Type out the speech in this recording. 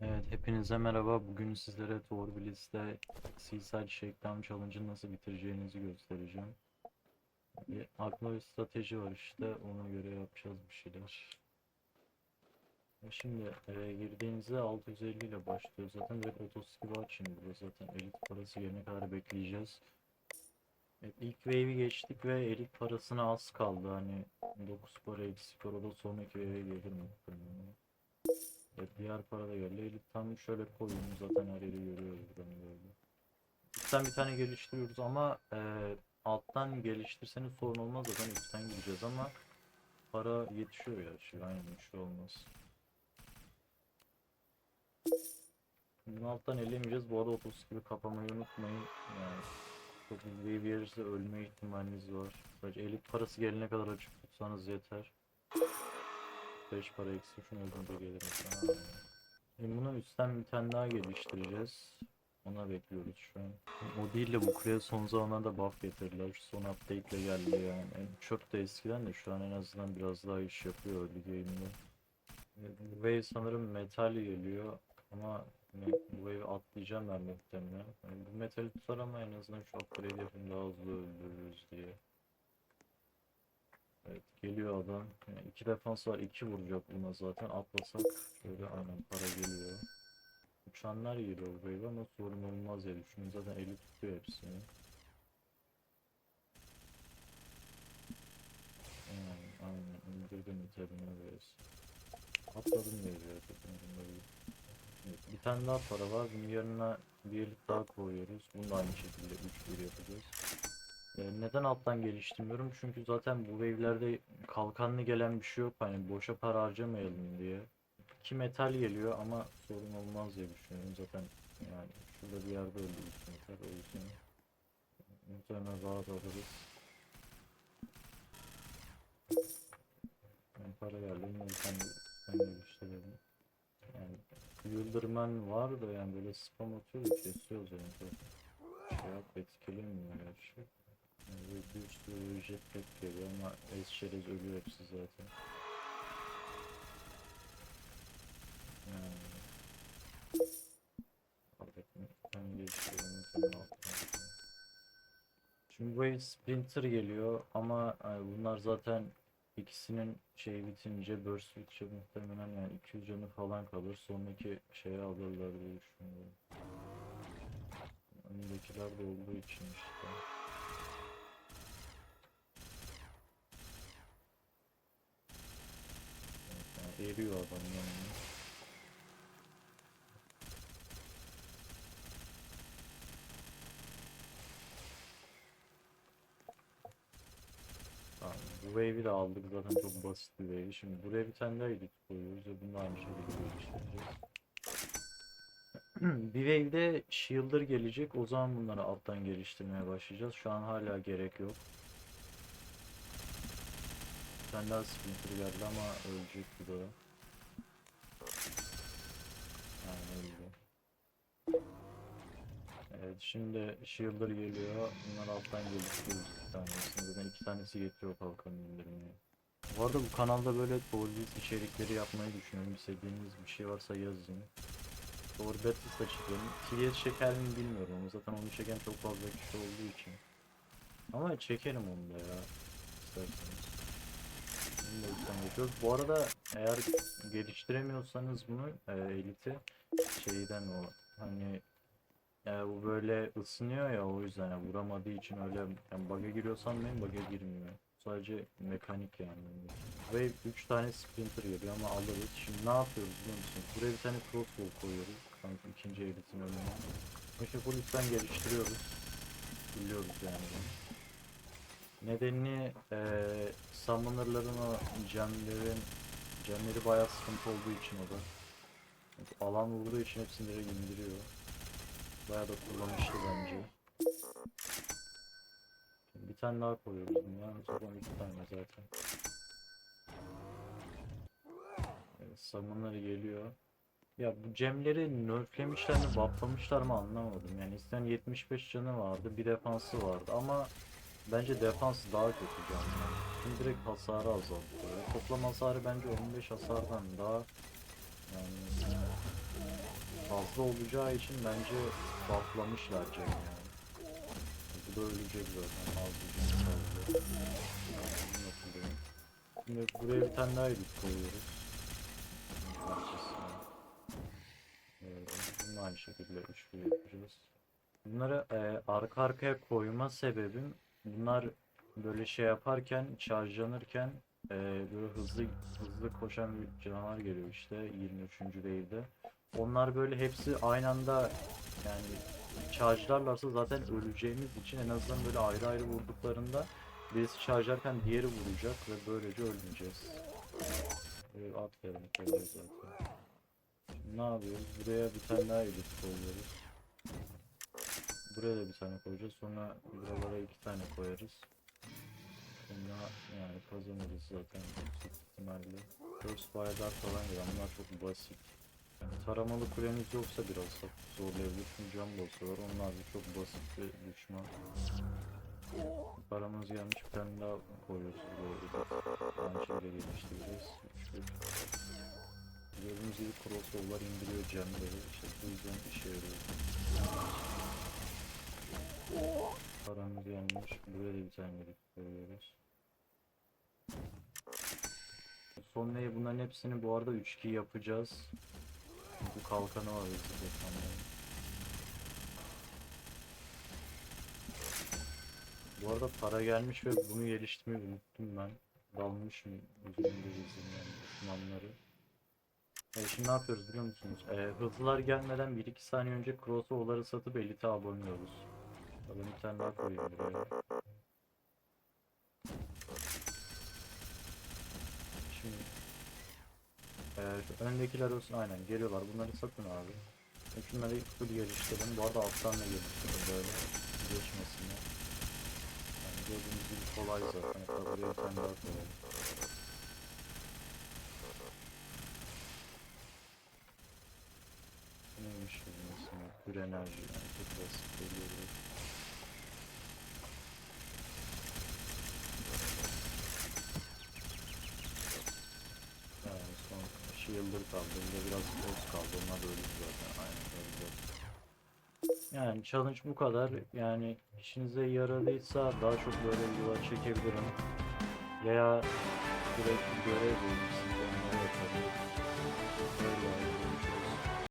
Evet, hepinize merhaba. Bugün sizlere Thor Blitz'te Seaside Shakedown Challenge'ı nasıl bitireceğinizi göstereceğim. Bir aklımda bir strateji var işte, ona göre yapacağız bir şeyler. Şimdi eve girdiğinizde 650 ile başlıyor zaten ve otoskill var şimdi burada zaten elit parası gelene kadar bekleyeceğiz. Evet, ilk wave'i geçtik ve elit parasına az kaldı hani 9 para eksik orada sonraki wave'e gelir mi? Bilmiyorum. Evet, diğer para da geldi. Tam şöyle koyun zaten her yeri görüyoruz böyle. Üstten bir tane geliştiriyoruz ama e, alttan geliştirseniz sorun olmaz zaten üstten gideceğiz ama para yetişiyor ya şey aynen bir şey olmaz. Bunu alttan elemeyeceğiz. Bu arada otoskili kapamayı unutmayın. Yani çok hızlı bir verirse ölme ihtimaliniz var. Sadece elit parası gelene kadar açık tutsanız yeter. 5 para eksi şunu öldürünce gelir mesela. Şimdi bunu üstten bir tane daha geliştireceğiz. Ona bekliyoruz şu an. O değil de bu kuleye son zamanlarda buff getirdiler. Son update ile geldi yani. Yani çok da eskiden de şu an en azından biraz daha iş yapıyor early game'de. Bu wave sanırım metal geliyor ama bu wave atlayacağım ben muhtemelen. Yani bu metali tutar ama en azından şu upgrade yapayım daha hızlı öldürürüz diye. Evet geliyor adam. Yani iki defans var. iki vuracak buna zaten. Atlasak şöyle aynen para geliyor. Uçanlar geliyor buraya ama sorun olmaz ya düşünün zaten eli tutuyor hepsini. Aynen aynen indirdim iterini veririz. Atladım. Evet, bir tane daha para var. Bunun yanına bir daha koyuyoruz. Bunu da aynı şekilde 3-1 yapacağız. Ee, neden alttan geliştirmiyorum? Çünkü zaten bu wave'lerde kalkanlı gelen bir şey yok. Hani boşa para harcamayalım diye. Ki metal geliyor ama sorun olmaz diye düşünüyorum zaten. Yani şurada bir yerde öldü bütün metal o yüzden. Muhtemelen rahat alırız. Yani para geldi. Bir ben geliştirelim. Yani Yıldırman var da yani böyle spam atıyor da kesiyoruz yani. Şey yap etkilemiyor gerçi. Yani bir sürü jetpack geliyor ama ezçeriz ölüyor hepsi zaten. Yani... Ben geçiyorum. Şimdi bu el Splinter geliyor ama e, bunlar zaten ikisinin şey bitince burst bitince muhtemelen yani 200 canı falan kalır. Sonraki şeye alırlar diye düşünüyorum. Önündekiler de olduğu için işte. Evet, yani eriyor adam yani. Bu wave'i de aldık zaten çok basit bir wave. Şimdi buraya bir tane daha edit koyuyoruz ve bunu da aynı şekilde geliştireceğiz. bir wave'de shielder gelecek. O zaman bunları alttan geliştirmeye başlayacağız. Şu an hala gerek yok. Bir tane daha splinter geldi ama ölecek bu da. Yani öldü. Evet şimdi Shielder geliyor. Bunlar alttan geliştiriyoruz iki tanesini. Zaten iki tanesi yetiyor kalkanın indirmeye. Bu arada bu kanalda böyle Thorbiz içerikleri yapmayı düşünüyorum. İstediğiniz bir şey varsa yazın. Thor Battles da çekelim. TDS çeker mi bilmiyorum ama zaten onu çeken çok fazla kişi olduğu için. Ama çekerim onu da ya. İsterseniz. Geçiyoruz. Bu arada eğer geliştiremiyorsanız bunu e, eliti şeyden o hani ya bu böyle ısınıyor ya o yüzden yani vuramadığı için öyle yani bug'a giriyor sanmayın bug'a girmiyor. Sadece mekanik yani. Ve 3 tane splinter geliyor ama alırız. Şimdi ne yapıyoruz biliyor musun? Buraya bir tane crossbow koyuyoruz. Kanka ikinci elitin önüne. İşte lütfen geliştiriyoruz. Biliyoruz yani. Nedenini eee summonerların o gemlerin gemleri bayağı sıkıntı olduğu için o da. Alan vurduğu için hepsini direkt indiriyor. Bayağı da kullanışlı bence. Şimdi bir tane daha koyuyoruz bundan. Zaten iki tane zaten. Evet, summonları geliyor. Ya bu gemleri nerflemişler mi, bufflamışlar mı anlamadım. Yani isten 75 canı vardı, bir defansı vardı ama bence defans daha kötü canlı. Şimdi direkt hasarı azaltıyor. Toplam hasarı bence 15 hasardan daha yani fazla olacağı için bence bufflamışlar Cem yani. Bu da ölecek zaten az bir? Şimdi buraya bir tane daha edit koyuyoruz. Ee, aynı şekilde üçlü yapacağız. Bunları e, arka arkaya koyma sebebim bunlar böyle şey yaparken, charge'lanırken e, böyle hızlı hızlı koşan bir canavar geliyor işte 23. wave'de. Onlar böyle hepsi aynı anda yani charge'larlarsa zaten öleceğimiz için en azından böyle ayrı ayrı vurduklarında birisi charge'larken diğeri vuracak ve böylece ölmeyeceğiz. Böyle atlayalım zaten. Ne yapıyoruz? Buraya bir tane daha edit koyuyoruz. Buraya da bir tane koyacağız. Sonra buralara iki tane koyarız. Sonra yani kazanırız zaten yüksek ihtimalle. First fire'lar falan gibi onlar çok basit. Yani taramalı kuleniz yoksa biraz zorlayabilir. Çünkü cam var. Onlar da çok basit bir düşman. Paramız gelmiş bir tane daha koyuyoruz. Aynı şekilde geliştireceğiz. Üçlü. Gördüğünüz gibi crossover'lar indiriyor gemleri. İşte bu yüzden işe yarıyor. Paramız gelmiş. Buraya da bir tane edit koyuyoruz. Sonraya bunların hepsini bu arada 3-2 yapacağız. Bu kalkanı var hızlı. Bu arada para gelmiş ve bunu geliştirmeyi unuttum ben. Dalmışım üzerinde izleyen düşmanları. E şimdi ne yapıyoruz biliyor musunuz? E, hızlılar gelmeden 1-2 saniye önce crossover'ları satıp elite abone oluyoruz. Ben bir tane daha koyayım buraya. Şimdi ee, öndekiler olsun aynen geliyorlar bunları satın abi. E, Şunları full geliştirin. Bu arada alttan da geliştirin böyle geçmesinler. Yani gördüğünüz gibi kolay zaten. Hatta buraya bir tane daha. Neymiş bu mesela? Pür enerji yani çok basit geliyor. buraya. Yani son Shielder kaldı. Biraz boss kaldı. Onlar da öldü zaten. Aynen. Yani challenge bu kadar. Yani işinize yaradıysa daha çok böyle yola çekebilirim. Veya direkt görev bulabilirsiniz.